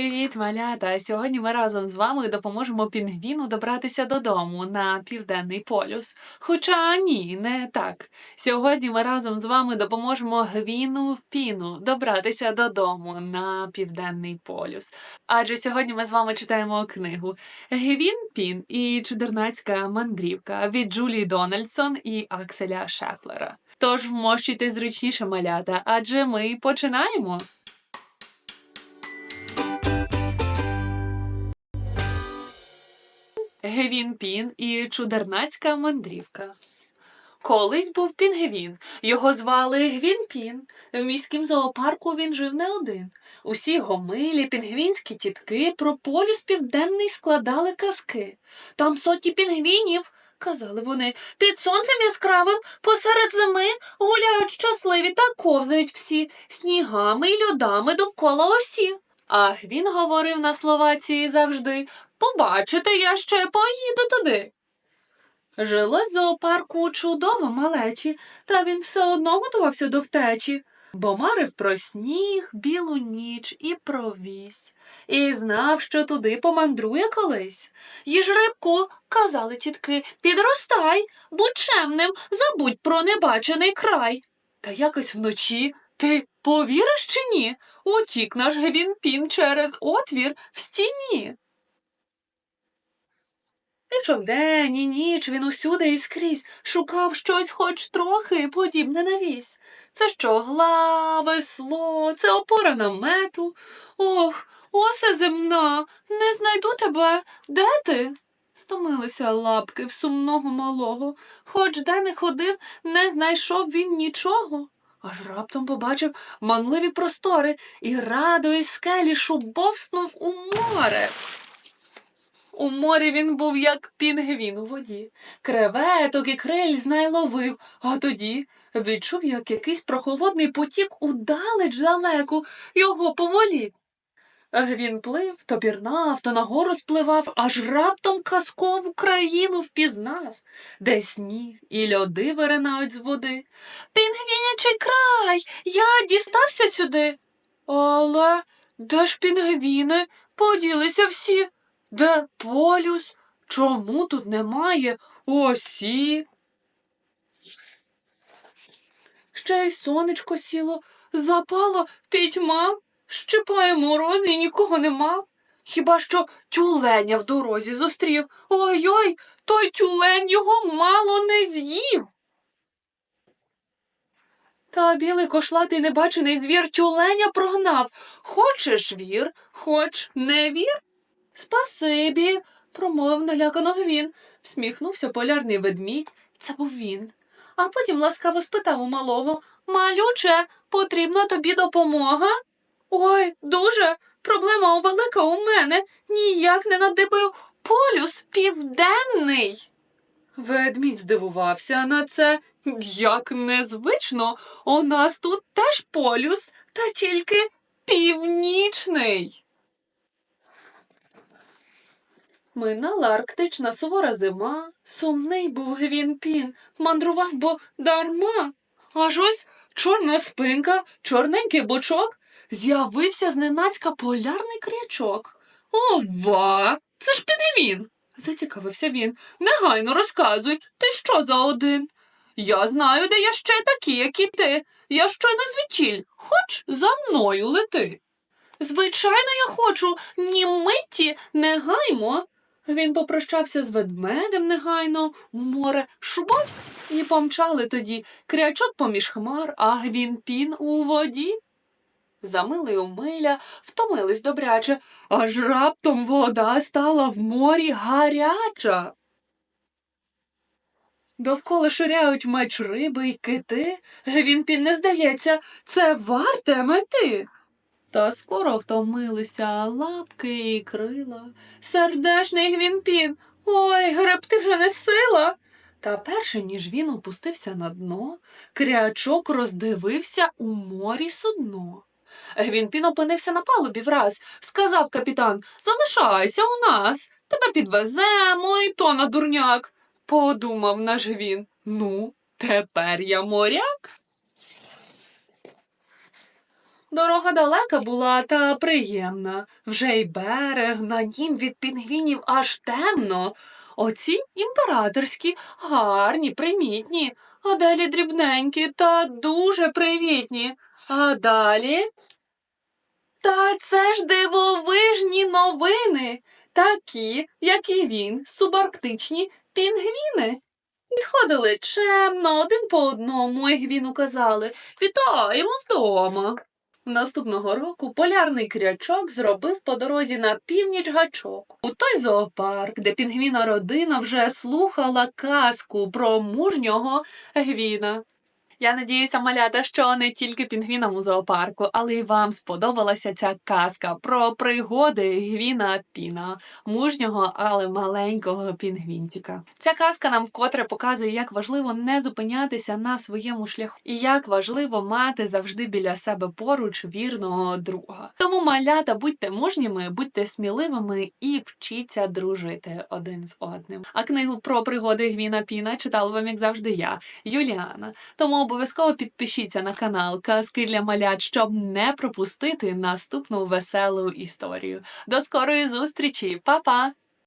Привіт, малята! Сьогодні ми разом з вами допоможемо пінгвіну добратися додому на південний полюс. Хоча ні, не так. Сьогодні ми разом з вами допоможемо гвіну піну добратися додому на південний полюс. Адже сьогодні ми з вами читаємо книгу Гвін Пін і чудернацька мандрівка від Джулії Дональдсон і Акселя Шефлера. Тож вмощуйте зручніше малята, адже ми починаємо. Гевін Пін і чудернацька мандрівка. Колись був пінгвін. Його звали Гвін Пін. В міському зоопарку він жив не один. Усі його милі пінгвінські тітки про полюс південний складали казки. Там сотні пінгвінів, казали вони, під сонцем яскравим посеред зими гуляють щасливі та ковзають всі снігами й льодами довкола осі. А він говорив на словації завжди Побачите, я ще поїду туди. Жилось в зоопарку чудово малечі, та він все одно готувався до втечі, бо марив про сніг, білу ніч і про вісь, і знав, що туди помандрує колись. Їж рибку, казали тітки, підростай, будь чемним, забудь про небачений край. Та якось вночі ти повіриш чи ні? Утік наш Гвінпін через отвір в стіні. Ішов день і ніч, він усюди і скрізь шукав щось хоч трохи подібне на вісь. Це що, гла, весло, це опора намету. Ох, осе земна, не знайду тебе. Де ти? Стомилися лапки в сумного малого. Хоч де не ходив, не знайшов він нічого. Аж раптом побачив манливі простори і радо із скелі шубовснув у море. У морі він був як пінгвін у воді. Креветок і криль знай ловив, а тоді відчув, як якийсь прохолодний потік удалеч далеку його поволік. Він плив, то пірнав, то нагору спливав, аж раптом казкову країну впізнав, де сніг і льоди виринають з води. Пінгвінячий край, я дістався сюди. Але де ж пінгвіни? Поділися всі. Де полюс? Чому тут немає осі? Ще й сонечко сіло, запало пітьма, щипає мороз і нікого нема. Хіба що тюленя в дорозі зустрів. Ой-ой, той тюлень його мало не з'їв. Та білий кошлатий небачений звір тюленя прогнав. Хочеш вір, хоч не вір. Спасибі, промовив налякано він. Всміхнувся полярний ведмідь. Це був він. А потім ласкаво спитав у малого Малюче, потрібна тобі допомога? Ой, дуже. Проблема велика у мене. Ніяк не надибив полюс південний. Ведмідь здивувався на це. Як незвично, у нас тут теж полюс, та тільки північний. Минала арктична сувора зима, сумний був Гвінпін, мандрував бо дарма. Аж ось чорна спинка, чорненький бочок, з'явився зненацька полярний крячок. Ова, це ж пінгвін. зацікавився він. Негайно розказуй, ти що за один? Я знаю, де я ще такі, як і ти. Я щойно звідтіль, хоч за мною лети. Звичайно, я хочу, ні митті не гаймо. Він попрощався з ведмедем негайно, у море шубовсть, і помчали тоді крячок поміж хмар, а гвінпін у воді. Замили умиля, втомились добряче, аж раптом вода стала в морі гаряча. Довкола ширяють меч риби й кити. Гвінпін не здається, це варте мети. Та скоро втомилися лапки і крила. Сердешний гвінпін. Ой, гребти вже не сила. Та перше, ніж він опустився на дно, крячок роздивився у морі судно. Гвінпін опинився на палубі враз, сказав капітан Залишайся у нас, тебе підвеземо, і то на дурняк. Подумав наш гвін. Ну, тепер я моряк. Дорога далека була та приємна. Вже й берег, на нім від пінгвінів аж темно. Оці імператорські, гарні, примітні, а далі дрібненькі та дуже привітні. А далі. Та це ж дивовижні новини, такі, як і він, субарктичні пінгвіни. Підходили чемно, один по одному, і гвіну казали Вітаємо вдома. Наступного року полярний крячок зробив по дорозі на північ гачок. У той зоопарк, де пінгвіна родина вже слухала казку про мужнього гвіна. Я надіюся, малята, що не тільки пінгвінам у зоопарку, але й вам сподобалася ця казка про пригоди Гвіна Піна, мужнього, але маленького пінгвінтика. Ця казка нам вкотре показує, як важливо не зупинятися на своєму шляху, і як важливо мати завжди біля себе поруч вірного друга. Тому малята, будьте мужніми, будьте сміливими і вчіться дружити один з одним. А книгу про пригоди Гвіна Піна читала вам, як завжди, я, Юліана. Тому обов'язково підпишіться на канал Казки для малят, щоб не пропустити наступну веселу історію. До скорої зустрічі, Па-па!